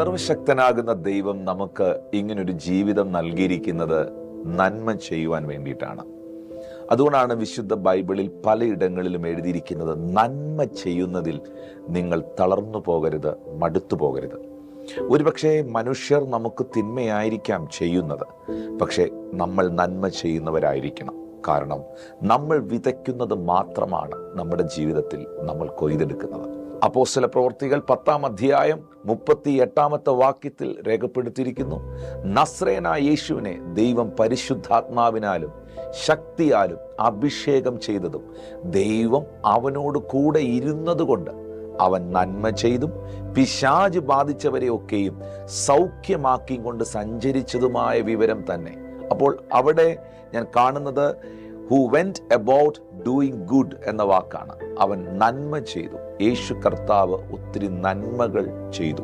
സർവശക്തനാകുന്ന ദൈവം നമുക്ക് ഇങ്ങനൊരു ജീവിതം നൽകിയിരിക്കുന്നത് നന്മ ചെയ്യുവാൻ വേണ്ടിയിട്ടാണ്. അതുകൊണ്ടാണ് വിശുദ്ധ ബൈബിളിൽ പലയിടങ്ങളിലും എഴുതിയിരിക്കുന്നത് നന്മ ചെയ്യുന്നതിൽ നിങ്ങൾ തളർന്നു പോകരുത് മടുത്തു പോകരുത്. ഒരുപക്ഷെ മനുഷ്യർ നമുക്ക് തിന്മയായിരിക്കാം ചെയ്യുന്നത് പക്ഷേ നമ്മൾ നന്മ ചെയ്യുന്നവരായിരിക്കണം. കാരണം നമ്മൾ വിതയ്ക്കുന്നത് മാത്രമാണ് നമ്മുടെ ജീവിതത്തിൽ നമ്മൾ കൊയ്തെടുക്കുന്നത്. അപ്പോസ്തല പ്രവർത്തികൾ പത്താം അധ്യായം മുപ്പത്തി എട്ടാമത്തെ വാക്യത്തിൽ രേഖപ്പെടുത്തിയിരിക്കുന്നു. നസ്രേന യേശുവിനെ ദൈവം പരിശുദ്ധാത്മാവിനാലും ശക്തിയാലും അഭിഷേകം ചെയ്തതും ദൈവം അവനോട് കൂടെ ഇരുന്നതുകൊണ്ട് അവൻ നന്മ ചെയ്തും പിശാജ് ബാധിച്ചവരെയൊക്കെയും സൗഖ്യമാക്കിയും കൊണ്ട് സഞ്ചരിച്ചതുമായ വിവരം തന്നെ. അപ്പോൾ അവിടെ ഞാൻ കാണുന്നത് who went about doing good എന്ന വാക്കാണ്. അവൻ നന്മ ചെയ്തു. യേശു കർത്താവ് ഒത്തിരി നന്മകൾ ചെയ്തു.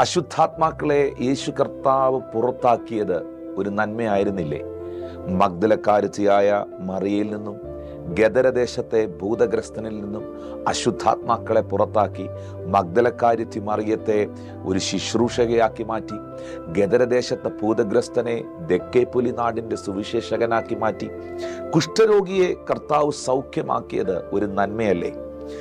അശുദ്ധാത്മാക്കളെ യേശു കർത്താവ് പുറത്താക്കിയത് ഒരു നന്മയായിരുന്നില്ലേ? മഗ്ദലക്കാരുത്തിയായ മറിയയിൽ നിന്നും ഗദരദേശത്തെ ഭൂതഗ്രസ്തനിൽ നിന്നും അശുദ്ധാത്മാക്കളെ പുറത്താക്കി മഗ്ദലക്കാര്യത്തി മറിയത്തെ ഒരു ശുശ്രൂഷകയാക്കി മാറ്റി. ഗദരദേശത്തെ ഭൂതഗ്രസ്തനെ ദക്കേപ്പുലി നാടിന്റെ സുവിശേഷകനാക്കി മാറ്റി. കുഷ്ഠരോഗിയെ കർത്താവ് സൗഖ്യമാക്കിയത് ഒരു നന്മയല്ലേ?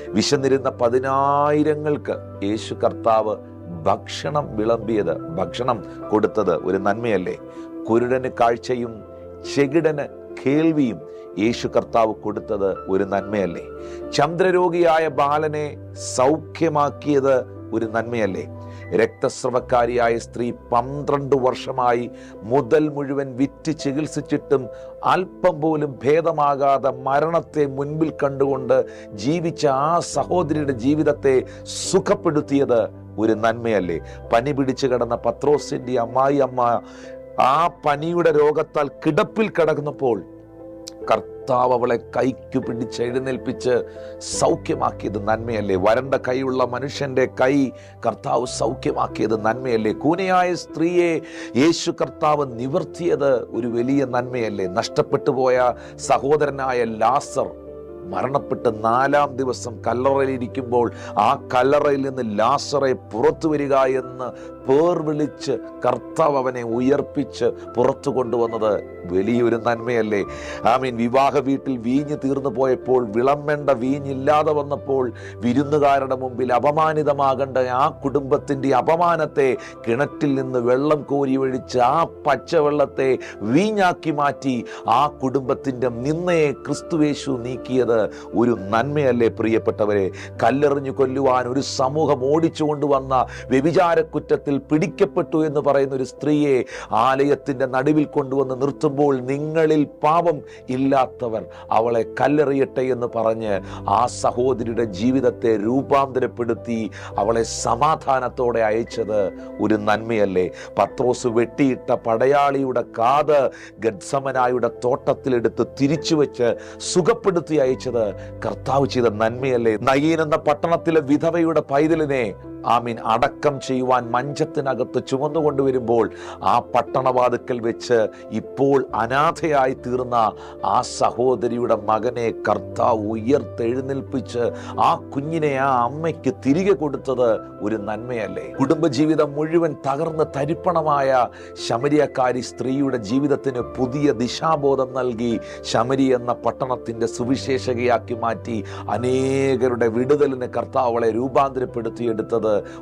വിശന്നിരുന്ന പതിനായിരങ്ങൾക്ക് യേശു കർത്താവ് ഭക്ഷണം വിളമ്പിയത് ഭക്ഷണം കൊടുത്തത് ഒരു നന്മയല്ലേ? കുരുടന് കാഴ്ചയും ചെകിടന് കേൾവിയും യേശു കർത്താവ് കൊടുത്തത് ഒരു നന്മയല്ലേ? ചന്ദ്രരോഗിയായ ബാലനെ സൗഖ്യമാക്കിയത് ഒരു നന്മയല്ലേ? രക്തസ്രവക്കാരിയായ സ്ത്രീ പന്ത്രണ്ട് വർഷമായി മുതൽ മുഴുവൻ വിറ്റ് ചികിത്സിച്ചിട്ടും അല്പം പോലും ഭേദമാകാതെ മരണത്തെ മുൻപിൽ കണ്ടുകൊണ്ട് ജീവിച്ച ആ സഹോദരിയുടെ ജീവിതത്തെ സുഖപ്പെടുത്തിയത് ഒരു നന്മയല്ലേ? പനി പിടിച്ചു കിടന്ന പത്രോസിന്റെ അമ്മായി അമ്മ ആ പനിയുടെ രോഗത്താൽ കിടപ്പിൽ കിടക്കുന്നപ്പോൾ കർത്താവ് അവളെ കൈക്ക് പിടിച്ച് എഴുന്നേൽപ്പിച്ച് സൗഖ്യമാക്കിയത് നന്മയല്ലേ? വരണ്ട കൈയുള്ള മനുഷ്യന്റെ കൈ കർത്താവ് സൗഖ്യമാക്കിയത് നന്മയല്ലേ? കൂനയായ സ്ത്രീയെ യേശു കർത്താവ് നിവർത്തിയത് ഒരു വലിയ നന്മയല്ലേ? നഷ്ടപ്പെട്ടു പോയ സഹോദരനായ ലാസർ മരണപ്പെട്ട് നാലാം ദിവസം കല്ലറയിലിരിക്കുമ്പോൾ ആ കല്ലറയിൽ നിന്ന് ലാസറെ പുറത്തു വരിക എന്ന് പേർ വിളിച്ച് കർത്താവ് അവനെ ഉയർപ്പിച്ച് പുറത്തു കൊണ്ടുവന്നത് വലിയൊരു നന്മയല്ലേ. ഐ മീൻ വിവാഹ വീട്ടിൽ വീഞ്ഞ് തീർന്നു പോയപ്പോൾ വിളമ്പേണ്ട വീഞ്ഞില്ലാതെ വന്നപ്പോൾ വിരുന്നുകാരുടെ മുമ്പിൽ അപമാനിതമാകേണ്ട ആ കുടുംബത്തിന്റെ അപമാനത്തെ കിണറ്റിൽ നിന്ന് വെള്ളം കോരി ഒഴിച്ച് ആ പച്ചവെള്ളത്തെ വീഞ്ഞാക്കി മാറ്റി ആ കുടുംബത്തിന്റെ നിന്നയെ ക്രിസ്തുവേശു നീക്കിയത് ഒരു നന്മയല്ലേ പ്രിയപ്പെട്ടവരെ? കല്ലെറിഞ്ഞു കൊല്ലുവാൻ ഒരു സമൂഹം ഓടിച്ചു കൊണ്ടുവന്ന വ്യഭിചാരക്കുറ്റത്തിൽ പിടിക്കപ്പെട്ടു എന്ന് പറയുന്ന ഒരു സ്ത്രീയെ ആലയത്തിന്റെ നടുവിൽ കൊണ്ടുവന്ന് നിർത്തുമ്പോൾ നിങ്ങളിൽ പാപം ഇല്ലാത്തവർ അവളെ കല്ലെറിയട്ടെ എന്ന് പറഞ്ഞ് ആ സഹോദരിയുടെ ജീവിതത്തെ രൂപാന്തരപ്പെടുത്തി അവളെ സമാധാനത്തോടെ അയച്ചത് ഒരു നന്മയല്ലേ. പത്രോസ് വെട്ടിയിട്ട പടയാളിയുടെ കാത് ഗഡ്സമനായുടെ തോട്ടത്തിലെടുത്ത് തിരിച്ചു വെച്ച് സുഖപ്പെടുത്തി അയച്ചത്. കർത്താവ് ചെയ്ത നന്മയല്ലേ? നയീൻ എന്ന പട്ടണത്തിലെ വിധവയുടെ പൈതലിനെ ആമീൻ. അടക്കം ചെയ്യുവാൻ മഞ്ചത്തിനകത്ത് ചുമന്നുകൊണ്ടുവരുമ്പോൾ ആ പട്ടണവാതുക്കൽ വെച്ച് ഇപ്പോൾ അനാഥയായി തീർന്ന ആ സഹോദരിയുടെ മകനെ കർത്താവ് ഉയർത്തെഴുന്നേൽപ്പിച്ച് ആ കുഞ്ഞിനെ ആ അമ്മയ്ക്ക് തിരികെ കൊടുത്തത് ഒരു നന്മയല്ലേ? കുടുംബജീവിതം മുഴുവൻ തകർന്ന് തരിപ്പണമായ ശമരിയക്കാരി സ്ത്രീയുടെ ജീവിതത്തിന് പുതിയ ദിശാബോധം നൽകി ശമരി എന്ന പട്ടണത്തിന്റെ സുവിശേഷകയാക്കി മാറ്റി അനേകരുടെ വിടുതലിന് കർത്താവളെ അവളെ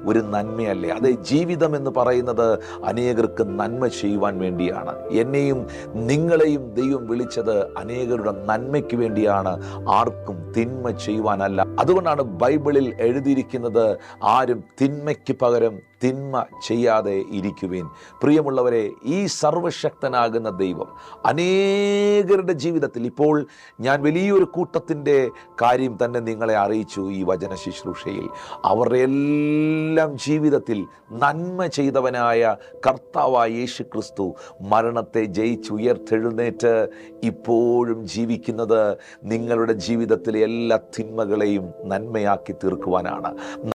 ഒരു നന്മയല്ലേ? അതെ ജീവിതം എന്ന് പറയുന്നത് അനേകർക്ക് നന്മ ചെയ്യുവാൻ വേണ്ടിയാണ്. എന്നെയും നിങ്ങളെയും ദൈവം വിളിച്ചത് അനേകരുടെ നന്മയ്ക്ക് വേണ്ടിയാണ്. ആർക്കും തിന്മ ചെയ്യുവാനല്ല. അതുകൊണ്ടാണ് ബൈബിളിൽ എഴുതിയിരിക്കുന്നത് ആരും തിന്മയ്ക്ക് പകരം തിന്മ ചെയ്യാതെ ഇരിക്കുവിൻ. പ്രിയമുള്ളവരെ ഈ സർവശക്തനാകുന്ന ദൈവം അനേകരുടെ ജീവിതത്തിൽ ഇപ്പോൾ ഞാൻ വലിയൊരു കൂട്ടത്തിന്റെ കാര്യം തന്നെ നിങ്ങളെ അറിയിച്ചു ഈ വചന ശുശ്രൂഷയിൽ. അവരുടെ എല്ലാം ജീവിതത്തിൽ നന്മ ചെയ്തവനായ കർത്താവായ യേശു ക്രിസ്തു മരണത്തെ ജയിച്ചുയർത്തെഴുന്നേറ്റ് ഇപ്പോഴും ജീവിക്കുന്നത് നിങ്ങളുടെ ജീവിതത്തിലെ എല്ലാ തിന്മകളെയും നന്മയാക്കി തീർക്കുവാനാണ്.